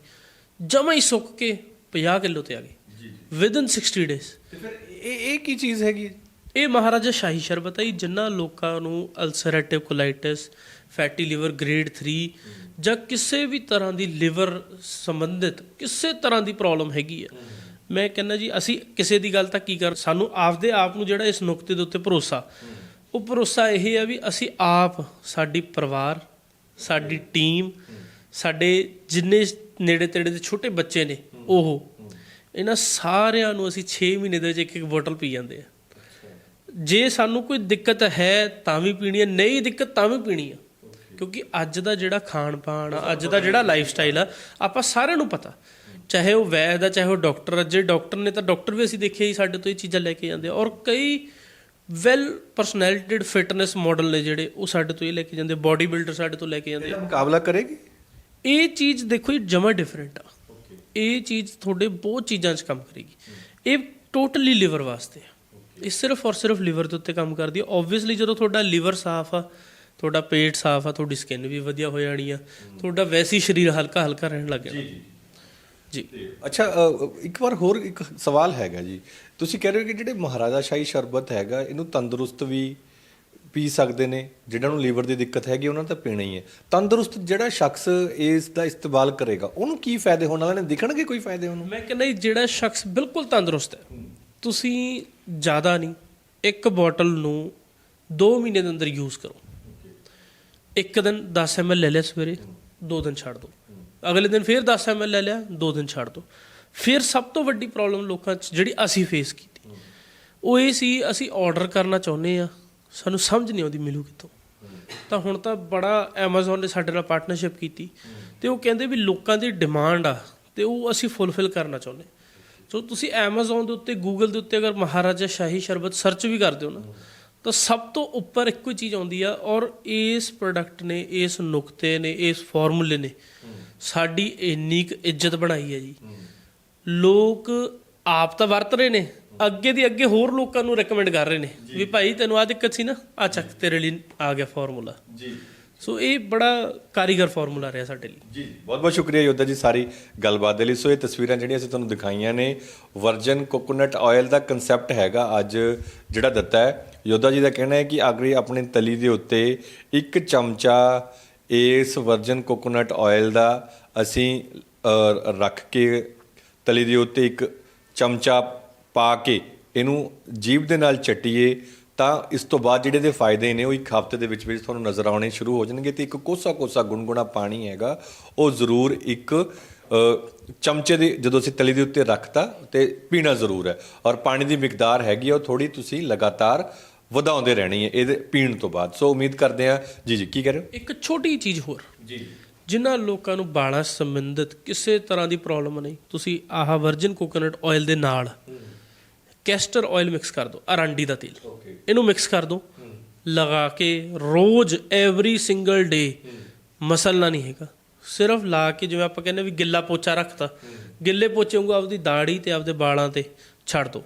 ਜਮਾ ਹੀ ਸੁੱਕ ਕੇ 50 ਕਿਲੋ ਤੇ ਆ ਗਏ। ਵਿਦਨ 60 ਡੇਜ਼ ਤੇ ਫਿਰ ਇਹ ਇਹ ਕੀ ਚੀਜ਼ ਹੈਗੀ ਇਹ ਮਹਾਰਾਜਾ ਸ਼ਾਹੀ ਸ਼ਰਬਤ ਹੈ ਜੀ, ਜਿਨ੍ਹਾਂ ਲੋਕਾਂ ਨੂੰ ulcerative colitis fatty liver grade 3 ਜਾਂ ਕਿਸੇ ਵੀ ਤਰ੍ਹਾਂ ਦੀ ਲਿਵਰ ਸੰਬੰਧਿਤ ਕਿਸੇ ਤਰ੍ਹਾਂ ਦੀ ਪ੍ਰੋਬਲਮ ਹੈਗੀ ਹੈ। ਮੈਂ ਕਹਿੰਦਾ ਜੀ ਅਸੀਂ ਕਿਸੇ ਦੀ ਗੱਲ ਤਾਂ ਕੀ ਕਰ ਸਾਨੂੰ ਆਪਦੇ ਆਪ ਨੂੰ ਜਿਹੜਾ ਇਸ ਨੁਕਤੇ ਦੇ ਉੱਤੇ ਭਰੋਸਾ। ਉਹ ਭਰੋਸਾ ਇਹ ਹੈ ਵੀ ਅਸੀਂ ਆਪ ਸਾਡੀ ਪਰਿਵਾਰ ਸਾਡੀ ਟੀਮ ਸਾਡੇ ਜਿੰਨੇ ਨੇੜੇ ਤੇੜੇ ਦੇ ਛੋਟੇ ਬੱਚੇ ਨੇ, ਉਹ। ਇਹਨਾਂ ਸਾਰਿਆਂ ਨੂੰ ਅਸੀਂ 6 ਮਹੀਨੇ ਦੇ ਵਿੱਚ ਇੱਕ ਇੱਕ ਬੋਟਲ ਪੀ ਜਾਂਦੇ ਆ। ਜੇ ਸਾਨੂੰ ਕੋਈ ਦਿੱਕਤ ਹੈ ਤਾਂ ਵੀ ਪੀਣੀ ਹੈ, ਨਹੀਂ ਦਿੱਕਤ ਤਾਂ ਵੀ ਪੀਣੀ ਆ। ਕਿਉਂਕਿ ਅੱਜ ਦਾ ਜਿਹੜਾ ਖਾਣ ਪਾਣ ਆ, ਅੱਜ ਦਾ ਜਿਹੜਾ ਲਾਈਫ ਸਟਾਈਲ ਆ, ਆਪਾਂ ਸਾਰਿਆਂ ਨੂੰ ਪਤਾ। ਚਾਹੇ ਉਹ ਵੈਦ ਆ, ਚਾਹੇ ਉਹ ਡਾਕਟਰ ਆ, ਜੇ ਡਾਕਟਰ ਨੇ ਤਾਂ ਡਾਕਟਰ ਵੀ ਅਸੀਂ ਦੇਖਿਆ ਹੀ ਸਾਡੇ ਤੋਂ ਇਹ ਚੀਜ਼ਾਂ ਲੈ ਕੇ ਜਾਂਦੇ ਔਰ ਕਈ ਵੈਲ ਪਰਸਨੈਲਿਟੀਡ ਫਿਟਨੈਸ ਮਾਡਲ ਨੇ ਜਿਹੜੇ, ਉਹ ਸਾਡੇ ਤੋਂ ਇਹ ਲੈ ਕੇ ਜਾਂਦੇ ਬਾਡੀ ਬਿਲਡਰ ਸਾਡੇ ਤੋਂ ਲੈ ਕੇ ਜਾਂਦੇ ਆ। ਇਹਦਾ ਮੁਕਾਬਲਾ ਕਰੇਗੀ? ਇਹ ਚੀਜ਼ ਦੇਖੋ ਇਹ ਜਮਾ ਡਿਫਰੈਂਟ ਆ। ਇਹ ਚੀਜ਼ ਤੁਹਾਡੇ ਬਹੁਤ ਚੀਜ਼ਾਂ 'ਚ ਕੰਮ ਕਰੇਗੀ। ਇਹ ਟੋਟਲੀ ਲਿਵਰ ਵਾਸਤੇ ਆ। ਇਹ ਸਿਰਫ ਔਰ ਸਿਰਫ ਲਿਵਰ ਦੇ ਉੱਤੇ ਕੰਮ ਕਰਦੀ ਹੈ ਓਬਵੀਅਸਲੀ ਜਦੋਂ ਤੁਹਾਡਾ ਲਿਵਰ ਸਾਫ਼ ਆ, ਤੁਹਾਡਾ ਪੇਟ ਸਾਫ਼ ਆ, ਤੁਹਾਡੀ ਸਕਿਨ ਵੀ ਵਧੀਆ ਹੋ ਜਾਣੀ ਆ, ਤੁਹਾਡਾ ਵੈਸੇ ਸਰੀਰ ਹਲਕਾ ਹਲਕਾ ਰਹਿਣ ਲੱਗ ਜਾਣਾ। ਜੀ ਅੱਛਾ ਇੱਕ ਵਾਰ ਹੋਰ ਇੱਕ ਸਵਾਲ ਹੈਗਾ ਜੀ। ਤੁਸੀਂ ਕਹਿ ਰਹੇ ਹੋ ਕਿ ਜਿਹੜੇ ਮਹਾਰਾਜਾ ਸ਼ਾਹੀ ਸ਼ਰਬਤ ਹੈਗਾ, ਇਹਨੂੰ ਤੰਦਰੁਸਤ ਵੀ ਪੀ ਸਕਦੇ ਨੇ, ਜਿਹਨਾਂ ਨੂੰ ਲੀਵਰ ਦੀ ਦਿੱਕਤ ਹੈਗੀ, ਉਹਨਾਂ ਤਾਂ ਪੀਣਾ ਹੀ ਹੈ। ਤੰਦਰੁਸਤ ਜਿਹੜਾ ਸ਼ਖਸ ਇਸ ਦਾ ਇਸਤੇਮਾਲ ਕਰੇਗਾ, ਉਹਨੂੰ ਕੀ ਫਾਇਦੇ ਹੋਣ ਵਾਲੇ ਨੇ? ਦਿਖਣਗੇ ਕੋਈ ਫਾਇਦੇ ਉਹਨੂੰ? ਮੈਂ ਕਹਿੰਦਾ ਜਿਹੜਾ ਸ਼ਖਸ ਬਿਲਕੁਲ ਤੰਦਰੁਸਤ ਹੈ, ਤੁਸੀਂ ਜ਼ਿਆਦਾ ਨਹੀਂ, ਇੱਕ ਬੋਟਲ ਨੂੰ 2 ਮਹੀਨੇ ਦੇ ਅੰਦਰ ਯੂਜ਼ ਕਰੋ। ਇੱਕ ਦਿਨ 10 ml ਲੈ ਲਿਆ ਸਵੇਰੇ, ਦੋ ਦਿਨ ਛੱਡ ਦਿਓ ਅਗਲੇ ਦਿਨ ਫਿਰ 10 ml ਲੈ ਲਿਆ, ਦੋ ਦਿਨ ਛੱਡ ਦਿਓ ਫਿਰ ਸਭ ਤੋਂ ਵੱਡੀ ਪ੍ਰੋਬਲਮ ਲੋਕਾਂ 'ਚ ਜਿਹੜੀ ਅਸੀਂ ਫੇਸ ਕੀਤੀ, ਉਹ ਇਹ ਸੀ, ਅਸੀਂ ਆਰਡਰ ਕਰਨਾ ਚਾਹੁੰਦੇ ਆ ਸਾਨੂੰ ਸਮਝ ਨਹੀਂ ਆਉਂਦੀ ਮਿਲੂ ਕਿਤੋਂ ਤਾਂ ਹੁਣ ਤਾਂ ਬੜਾ Amazon ਨੇ ਸਾਡੇ ਨਾਲ ਪਾਰਟਨਰਸ਼ਿਪ ਕੀਤੀ। ਤੇ ਉਹ ਕਹਿੰਦੇ ਵੀ ਲੋਕਾਂ ਦੀ ਡਿਮਾਂਡ ਆ, ਤੇ ਉਹ ਅਸੀਂ ਫੁੱਲਫਿਲ ਕਰਨਾ ਚਾਹੁੰਦੇ। ਸੋ ਤੁਸੀਂ Amazon ਦੇ ਉੱਤੇ, Google ਦੇ ਉੱਤੇ ਅਗਰ ਮਹਾਰਾਜਾ ਸ਼ਾਹੀ ਸ਼ਰਬਤ ਸਰਚ ਵੀ ਕਰਦੇ ਹੋ ਨਾ, ਤਾਂ ਸਭ ਤੋਂ ਉੱਪਰ ਇੱਕੋ ਹੀ ਚੀਜ਼ ਆਉਂਦੀ ਆ, ਔਰ ਇਸ ਪ੍ਰੋਡਕਟ ਨੇ, ਇਸ ਨੁਕਤੇ ਨੇ, ਇਸ ਫਾਰਮੂਲੇ ਨੇ ਸਾਡੀ ਇੰਨੀ ਕੁ ਇੱਜ਼ਤ ਬਣਾਈ ਹੈ ਜੀ। ਲੋਕ ਆਪ ਤਾਂ ਵਰਤ ਰਹੇ ਨੇ ਅੱਗੇ ਦੀ ਅੱਗੇ ਹੋਰ ਲੋਕਾਂ ਨੂੰ ਰეკਮੈਂਡ ਕਰ ਰਹੇ ਨੇ। ਵੀ ਭਾਈ ਤੈਨੂੰ ਆ ਦਿੱਕਤ ਸੀ ਨਾ ਆ ਚੱਕ ਤੇਰੇ ਲਈ ਆ ਗਿਆ ਫਾਰਮੂਲਾ ਜੀ। ਸੋ ਇਹ ਬੜਾ ਕਾਰੀਗਰ ਫਾਰਮੂਲਾ ਰਿਹਾ ਸਾਡੇ ਲਈ। ਜੀ। ਬਹੁਤ ਬਹੁਤ ਸ਼ੁਕਰੀਆ ਯੋਧਾ ਜੀ ਸਾਰੀ ਗੱਲਬਾਤ ਦੇ ਲਈ। ਸੋ ਇਹ ਤਸਵੀਰਾਂ ਜਿਹੜੀਆਂ ਅਸੀਂ ਤੁਹਾਨੂੰ ਦਿਖਾਈਆਂ ਨੇ ਵਰਜਨ ਕੋਕੋਨਟ ਆਇਲ ਦਾ ਕਨਸੈਪਟ ਹੈਗਾ ਅੱਜ ਜਿਹੜਾ ਦਿੱਤਾ ਹੈ। ਯੋਧਾ ਜੀ ਦਾ ਕਹਿਣਾ ਹੈ ਕਿ ਅਗਰ ਆਪਣੀ ਤਲੀ ਦੇ ਉੱਤੇ ਇੱਕ ਚਮਚਾ ਇਸ ਵਰਜਨ ਕੋਕੋਨਟ ਆਇਲ ਦਾ ਅਸੀਂ ਰੱਖ ਕੇ ਤਲੀ ਦੇ ਉੱਤੇ ਇੱਕ ਚਮਚਾ ਪਾ ਕੇ ਇਹਨੂੰ ਜੀਭ ਦੇ ਨਾਲ ਚਟੀਏ ਤਾਂ ਇਸ ਤੋਂ ਬਾਅਦ ਜਿਹੜੇ ਦੇ ਫਾਇਦੇ ਨੇ ਉਹ ਇੱਕ ਹਫ਼ਤੇ ਦੇ ਵਿੱਚ ਵਿੱਚ ਤੁਹਾਨੂੰ ਨਜ਼ਰ ਆਉਣੇ ਸ਼ੁਰੂ ਹੋ ਜਾਣਗੇ ਤੇ ਇੱਕ ਕੋਸਾ ਕੋਸਾ ਗੁੰਗੁਣਾ ਪਾਣੀ ਹੈਗਾ ਉਹ ਜ਼ਰੂਰ ਇੱਕ ਚਮਚੇ ਦੇ ਜਦੋਂ ਅਸੀਂ ਤਲੀ ਦੇ ਉੱਤੇ ਰੱਖਤਾ ਤੇ ਪੀਣਾ ਜ਼ਰੂਰ ਹੈ ਔਰ ਪਾਣੀ ਦੀ ਮਿਕਦਾਰ ਹੈਗੀ ਉਹ ਥੋੜੀ ਤੁਸੀਂ ਲਗਾਤਾਰ ਵਧਾਉਂਦੇ ਰਹਿਣੀ ਹੈ ਇਹਦੇ ਪੀਣ ਤੋਂ ਬਾਅਦ। ਸੋ ਉਮੀਦ ਕਰਦੇ ਆ ਜੀ ਜੀ ਕੀ ਕਹਿ ਰਹੇ ਹੋ? ਇੱਕ ਛੋਟੀ ਚੀਜ਼ ਹੋਰ। ਜੀ। ਜਿਨ੍ਹਾਂ ਲੋਕਾਂ ਨੂੰ ਬਾਲਾਂ ਸੰਬੰਧਿਤ ਕਿਸੇ ਤਰ੍ਹਾਂ ਦੀ ਪ੍ਰੋਬਲਮ ਨਹੀਂ ਤੁਸੀਂ ਆਹ ਵਰਜਨ ਕੋਕੋਨਟ ਆਇਲ ਦੇ ਨਾਲ ਕੈਸਟਰ ਆਇਲ ਮਿਕਸ ਕਰ ਦਿਓ ਅਰਾਂਡੀ ਦਾ ਤੇਲ। ਇਹਨੂੰ ਮਿਕਸ ਕਰ ਦਿਓ ਲਗਾ ਕੇ ਰੋਜ਼ ਐਵਰੀ ਸਿੰਗਲ ਡੇ ਮਸਲਣਾ ਨਹੀਂ ਹੈਗਾ। ਸਿਰਫ ਲਾ ਕੇ ਜਿਵੇਂ ਆਪਾਂ ਕਹਿੰਦੇ ਵੀ ਗਿੱਲਾ ਪੋਚਾ ਰੱਖਤਾ। ਗਿੱਲੇ ਪੋਚੇ ਵਾਂਗੂ ਆਪਦੀ ਦਾੜੀ ਤੇ ਆਪਦੇ ਵਾਲਾਂ ਤੇ ਛੱਡ ਦਿਓ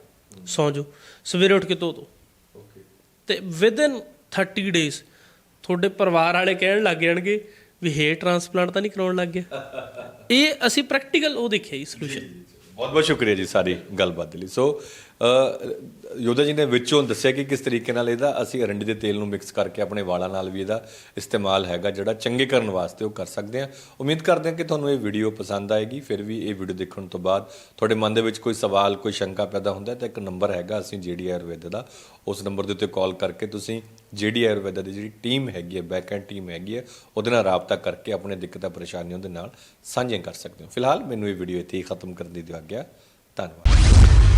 ਸੌਂ ਜਾਓ ਸਵੇਰੇ ਉੱਠ ਕੇ ਧੋ ਦਿਓ ਓਕੇ ਤੇ ਵਿਦਨ 30 ਡੇਜ਼ ਤੁਹਾਡੇ ਪਰਿਵਾਰ ਵਾਲੇ ਕਹਿਣ ਲੱਗ ਜਾਣਗੇ ਵੀ ਹੇਅਰ ਟ੍ਰਾਂਸਪਲਾਂਟ ਤਾਂ ਨਹੀਂ ਕਰਾਉਣ ਲੱਗ ਗਿਆ। [laughs] ਇਹ ਅਸੀਂ ਪ੍ਰੈਕਟੀਕਲ ਉਹ ਦੇਖਿਆ ਜੀ ਸੋਲੂਸ਼ਨ ਬਹੁਤ ਬਹੁਤ ਸ਼ੁਕਰੀਆ ਜੀ ਸਾਰੀ ਗੱਲਬਾਤ ਦੇ ਲਈ ਸੋ ਯੋਧਾ ਜੀ ਨੇ ਵਿੱਚੋਂ ਦੱਸਿਆ ਕਿ ਕਿਸ ਤਰੀਕੇ ਨਾਲ ਇਹਦਾ ਅਸੀਂ ਅਰੰਡੀ ਦੇ ਤੇਲ ਨੂੰ ਮਿਕਸ ਕਰਕੇ ਆਪਣੇ ਵਾਲਾਂ ਨਾਲ ਵੀ ਇਹਦਾ ਇਸਤੇਮਾਲ ਹੈਗਾ, ਜਿਹੜਾ ਚੰਗੇ ਕਰਨ ਵਾਸਤੇ ਉਹ ਕਰ ਸਕਦੇ ਹਾਂ। ਉਮੀਦ ਕਰਦੇ ਹਾਂ ਕਿ ਤੁਹਾਨੂੰ ਇਹ ਵੀਡੀਓ ਪਸੰਦ ਆਏਗੀ, ਫਿਰ ਵੀ ਇਹ ਵੀਡੀਓ ਦੇਖਣ ਤੋਂ ਬਾਅਦ ਤੁਹਾਡੇ ਮਨ ਦੇ ਵਿੱਚ ਕੋਈ ਸਵਾਲ, ਕੋਈ ਸ਼ੰਕਾ ਪੈਦਾ ਹੁੰਦਾ ਤਾਂ ਇੱਕ ਨੰਬਰ ਹੈਗਾ ਅਸੀਂ ਜੀਡੀ ਆਯੁਰਵੇਦ ਦਾ। ਉਸ ਨੰਬਰ ਦੇ ਉੱਤੇ ਕਾਲ ਕਰਕੇ ਤੁਸੀਂ ਜੀਡੀ ਆਯੁਰਵੇਦ ਦੀ ਜਿਹੜੀ ਟੀਮ ਹੈਗੀ ਹੈ ਬੈਕ ਐਂਡ ਟੀਮ ਹੈਗੀ ਹੈ, ਉਹਦੇ ਨਾਲ ਰਾਬਤਾ ਕਰਕੇ ਆਪਣੇ ਦਿੱਕਤਾਂ, ਪਰੇਸ਼ਾਨੀਆਂ ਦੇ ਨਾਲ ਸਾਂਝੀਆਂ ਕਰ ਸਕਦੇ ਹੋ। ਫਿਲਹਾਲ ਮੈਨੂੰ ਇਹ ਵੀਡੀਓ ਇੱਥੇ ਹੀ ਖਤਮ ਕਰਨ ਦੀ ਦਿਓ ਆਗਿਆ। ਧੰਨਵਾਦ।